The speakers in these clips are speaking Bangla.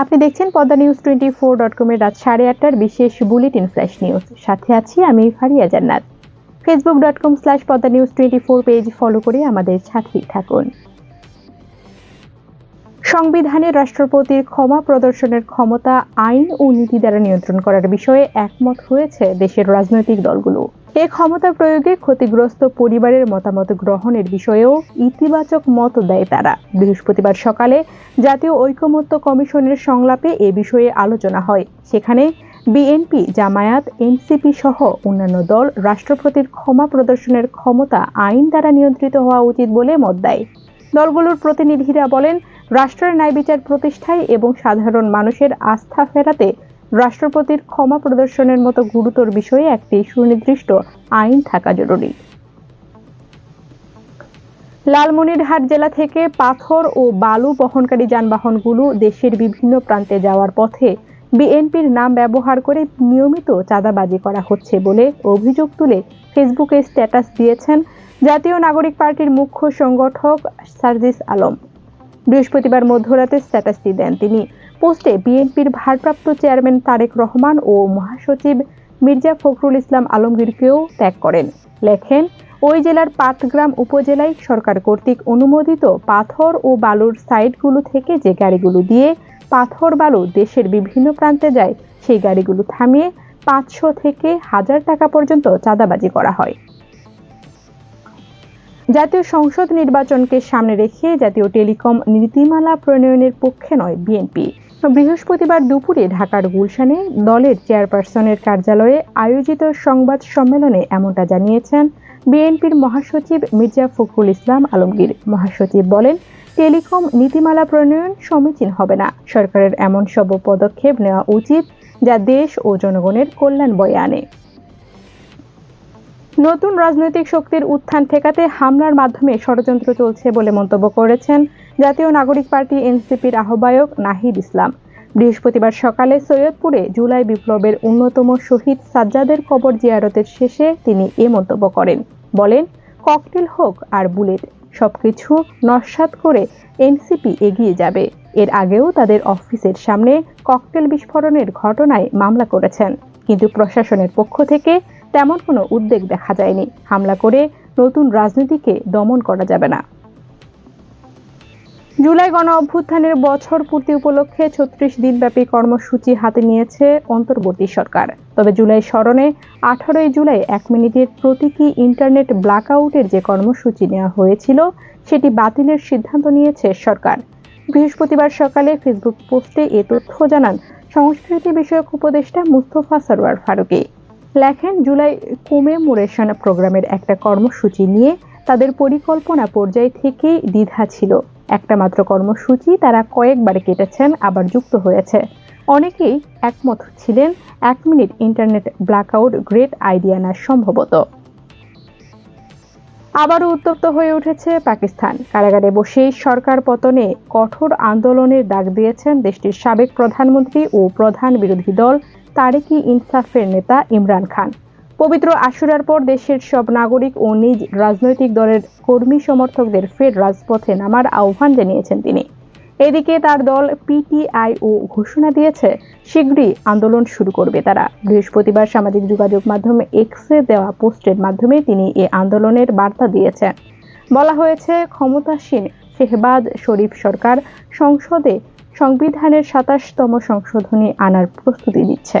আপনি দেখছেন Padma news twenty four dot কমের রাত সাড়ে আটটার বিশেষ বুলেটিন ফ্ল্যাশ নিউজ। সাথে আছি আমি Faria Jannat. Facebook dot com slash Padma news twenty four page follow করে আমাদের সাথেই থাকুন। সংবিধানে রাষ্ট্রপতির ক্ষমা প্রদর্শনের ক্ষমতা, আইন ও নীতি দ্বারা নিয়ন্ত্রণ করার বিষয়ে একমত হয়েছে দেশের রাজনৈতিক দলগুলো। এ ক্ষমতা প্রয়োগে ক্ষতিগ্রস্ত পরিবারের মতামত গ্রহণের বিষয়েও ইতিবাচক মত দেয় তারা। বৃহস্পতিবার সকালে জাতীয় ঐকমত্য কমিশনের সংলাপে এ বিষয়ে আলোচনা হয়। সেখানে বিএনপি, জামায়াত, এনসিপি সহ অন্যান্য দল রাষ্ট্রপতির ক্ষমা প্রদর্শনের ক্ষমতা আইন দ্বারা নিয়ন্ত্রিত হওয়া উচিত বলে মত দেয়। দলগুলোর প্রতিনিধিরা বলেন, রাষ্ট্রের ন্যায় বিচার প্রতিষ্ঠায় এবং সাধারণ মানুষের আস্থা ফেরাতে রাষ্ট্রপতির ক্ষমা প্রদর্শনের মতো গুরুতর বিষয়ে একটি সুনির্দিষ্ট আইন থাকা জরুরি। লালমনিরহাট জেলা থেকে পাথর ও বালু বহনকারী যানবাহনগুলো দেশের বিভিন্ন প্রান্তে যাওয়ার পথে বিএনপির নাম ব্যবহার করে নিয়মিত চাঁদাবাজি করা হচ্ছে বলে অভিযোগ তুলে ফেসবুকে স্ট্যাটাস দিয়েছেন জাতীয় নাগরিক পার্টির মুখ্য সংগঠক সার্জিস আলম। বৃহস্পতিবার মধ্যরাতে স্ট্যাটাসটি দেন তিনি। পোস্টে বিএনপির ভারপ্রাপ্ত চেয়ারম্যান তারেক রহমান ও মহাসচিব মির্জা ফখরুল ইসলাম আলমগীরকেও ত্যাগ করেন। লেখেন, ওই জেলার পাটগ্রাম উপজেলায় সরকার কর্তৃক অনুমোদিত পাথর ও বালুর সাইটগুলো থেকে যে গাড়িগুলো দিয়ে পাথর, বালু দেশের বিভিন্ন প্রান্তে যায়, সেই গাড়িগুলো থামিয়ে পাঁচশো থেকে হাজার টাকা পর্যন্ত চাঁদাবাজি করা হয়। জাতীয় সংসদ নির্বাচনকে সামনে রেখে জাতীয় টেলিকম নীতিমালা প্রণয়নের পক্ষে নয় বিএনপি। বৃহস্পতিবার দুপুরে ঢাকার গুলশানে দলের চেয়ারপারসনের কার্যালয়ে আয়োজিত সংবাদ সম্মেলনে এমনটা জানিয়েছেন বিএনপির মহাসচিব মির্জা ফখরুল ইসলাম আলমগীর। মহাসচিব বলেন, টেলিকম নীতিমালা প্রণয়ন সমীচীন হবে না। সরকারের এমন সব পদক্ষেপ নেওয়া উচিত যা দেশ ও জনগণের কল্যাণ বয়ে আনে। নতুন রাজনৈতিক শক্তির উত্থান ঠেকাতে হামলার মাধ্যমে ষড়যন্ত্র চলছে বলে মন্তব্য করেছেন জাতীয় নাগরিক পার্টি এনসিপির আহ্বায়ক নাহিদ ইসলাম। বৃহস্পতিবার সকালে সৈয়দপুরে জুলাই বিপ্লবের অন্যতম শহীদ সাজ্জাদের কবর জিয়ারতের শেষে তিনি এ মন্তব্য করেন। বলেন, ককটেল হোক আর বুলেট, সবকিছু নস্বাত করে এনসিপি এগিয়ে যাবে। এর আগেও তাদের অফিসের সামনে ককটেল বিস্ফোরণের ঘটনায় মামলা করেছেন। কিন্তু প্রশাসনের পক্ষ থেকে তেমন কোনো উদ্বেগ দেখা যায়নি। হামলা করে নতুন রাজনীতিকে দমন করা যাবে না। জুলাই গণ অভ্যুত্থানের বছর পূর্তি উপলক্ষে ছত্রিশ দিনব্যাপী কর্মসূচি হাতে নিয়েছে অন্তর্বর্তী সরকার। তবে জুলাই স্মরণে আঠারোই জুলাই এক মিনিটের প্রতীকী ইন্টারনেট ব্ল্যাকআউটের যে কর্মসূচি নেওয়া হয়েছিল, সেটি বাতিলের সিদ্ধান্ত নিয়েছে সরকার। বৃহস্পতিবার সকালে ফেসবুক পোস্টে এ তথ্য জানান সংস্কৃতি বিষয়ক উপদেষ্টা মুস্তফা সরওয়ার ফারুকি। লেখেন, জুলাই কোমেমোরেশন প্রোগ্রামের একটা কর্মসূচি নিয়ে তাদের পরিকল্পনা পর্যায় থেকেই দ্বিধা ছিল। একটা মাত্র কর্মসূচি তারা কয়েকবার কেটেছেন, আবার যুক্ত হয়েছে। অনেকেই একমত ছিলেন, এক minute internet blackout great idea না সম্ভবত। আবারও উত্তপ্ত হয়ে উঠেছে পাকিস্তান। কারাগারে বসেই সরকার পতনে কঠোর আন্দোলনের ডাক দিয়েছেন দেশটির সাবেক প্রধানমন্ত্রী ও প্রধান বিরোধী দল, তারেকি ইনসাফের নেতা ইমরান খান। পবিত্র আশুরার পর দেশের সব নাগরিক ও নিজ রাজনৈতিক দলের কর্মী সমর্থকদের ফের রাজপথে নামার আহ্বান জানিয়েছেন তিনি। এদিকে তার দল পিটিআই ও ঘোষণা দিয়েছে, শীঘ্রই আন্দোলন শুরু করবে তারা। বৃহস্পতিবার সামাজিক যোগাযোগ মাধ্যমে এক্সে দেওয়া পোস্টের মাধ্যমে তিনি এ আন্দোলনের বার্তা দিয়েছেন। বলা হয়েছে, ক্ষমতাসীন শেহবাজ শরীফ সরকার সংসদে সংবিধানের সাতাশতম সংশোধনী আনার প্রস্তুতি নিচ্ছে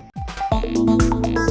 あっ。